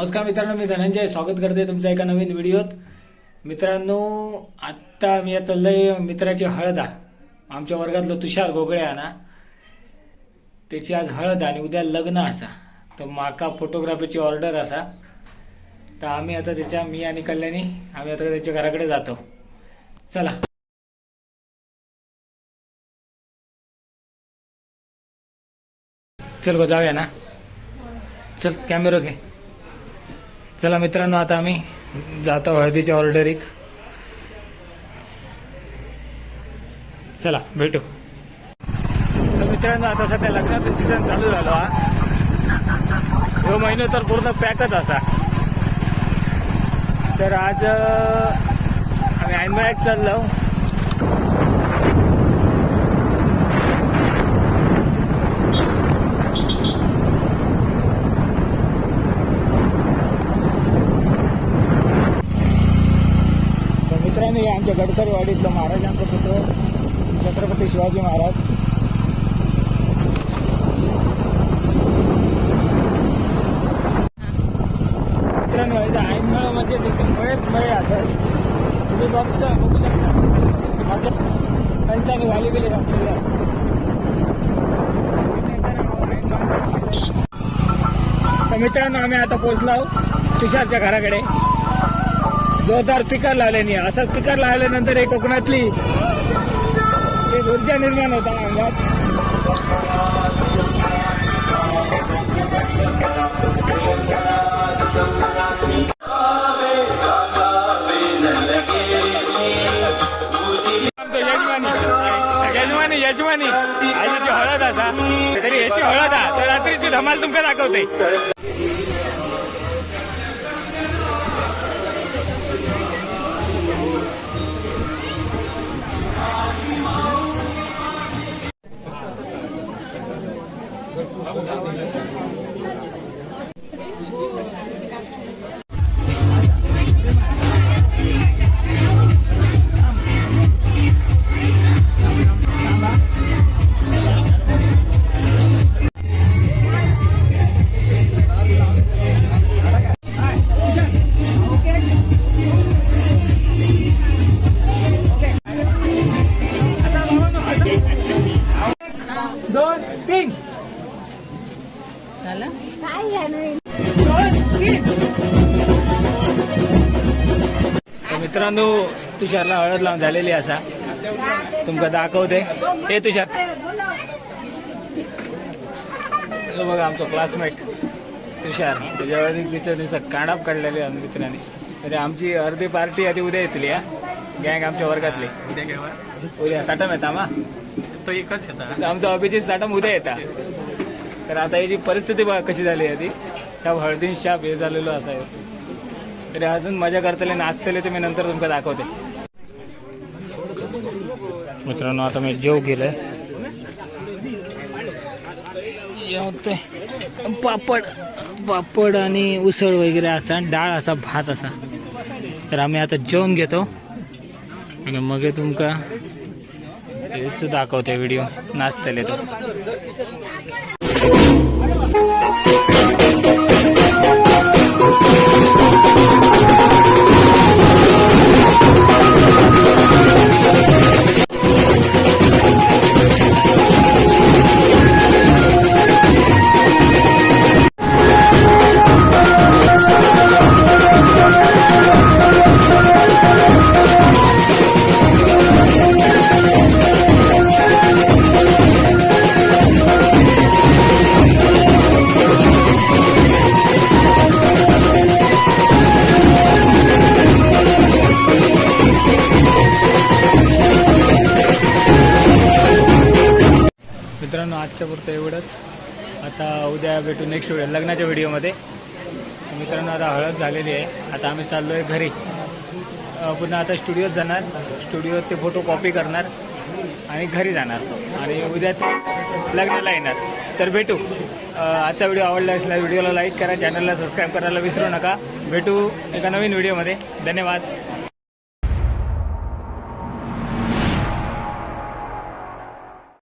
नमस्कार मित्रांनो मी धनंजय. स्वागत करते तुमच्या एका नवीन व्हिडिओत. मित्रांनो आत्ता मी चाललंय मित्राची हळद. आमच्या वर्गातलं तुषार घोगळे आहे ना त्याची आज हळद आणि उद्या लग्न असा. तर माका फोटोग्राफीची ऑर्डर असा. तर आम्ही आता त्याच्या मी आणि कल्याणी आम्ही आता त्याच्या घराकडे जातो. चला. चल गो जाऊया ना. चल कॅमेरा घे. चला मित्रांनो आता आम्ही जातो हळदीची ऑर्डर एक. चला भेटू. तर मित्रांनो आता सध्या लग्नाचा सीझन चालू झालो हा. ह्यो महिनो तर पूर्ण पॅकच असा. तर आज आम्ही ऐनमळ्यात चाललो तर मित्रांनो हे आमच्या गडकरी वाडीतलं महाराजांचं पुत्र छत्रपती शिवाजी महाराज. मित्रांनो याचं ऐनमळ म्हणजे नुसते मळेच मळे असत तुम्ही बघता बघू शकता. मात्र पैसाने वाली बिली घातलेले असत तर मित्रांनो आम्ही आता पोहोचलो आहोत तुषारच्या घराकडे. जोरदार पिकर लावल्याने. असं पिकर लावल्यानंतर एक कोकणातली एक ऊर्जा निर्माण होता अंगात. यजमानी. यजमानी यजमानी. आजीची हळद असा. तरी याची हळद आ तर रात्रीची धमाल तुमका दाखवते झालं? तर मित्रांनो तुषारला हळद लावून झालेली असा. तुमका दाखवते. हे तुषार. हे बघा आमचा क्लासमेट तुषार. त्याच्यावर तिचं दिसत काढाप काढलेली आहे मित्रांनी. तरी आमची अर्धी पार्टी आधी उद्या येतली हा. गँग आमच्या वर्गातली. उद्या साठम येता मा? तो एकच येता आमचा अभिजित साठम उद्या येता. तर आता याची परिस्थिती बघा कशी झाली आहे ती. त्या हळदीन शाप हे झालेलो असाय तरी अजून मजा करतले नाचतले ते मी नंतर तुमका दाखवते. मित्रांनो आता मी जेव गेलोय जेवते पापड पापड आणि उसळ वगैरे असा डाळ असा भात असा. तर आम्ही आता जेवण घेतो. आणि मग तुमका हेच दाखवते व्हिडिओ नाचतले तो. Thank you. आजच्या पुरतं एवढंच. आता उद्या भेटू नेक्स्ट व्हिडिओ लग्नाच्या व्हिडिओमध्ये मित्रांनो आता हळद झालेली आहे. आता आम्ही चाललो आहे घरी पुन्हा आता स्टुडिओत जाणार. स्टुडिओत ते फोटो कॉपी करणार आणि घरी जाणार. आणि उद्या ते लग्नाला येणार. तर भेटू. आजचा व्हिडिओ आवडला असल्यास व्हिडिओला लाईक करा चॅनलला सबस्क्राईब करायला विसरू नका. भेटू एका नवीन व्हिडिओमध्ये धन्यवाद.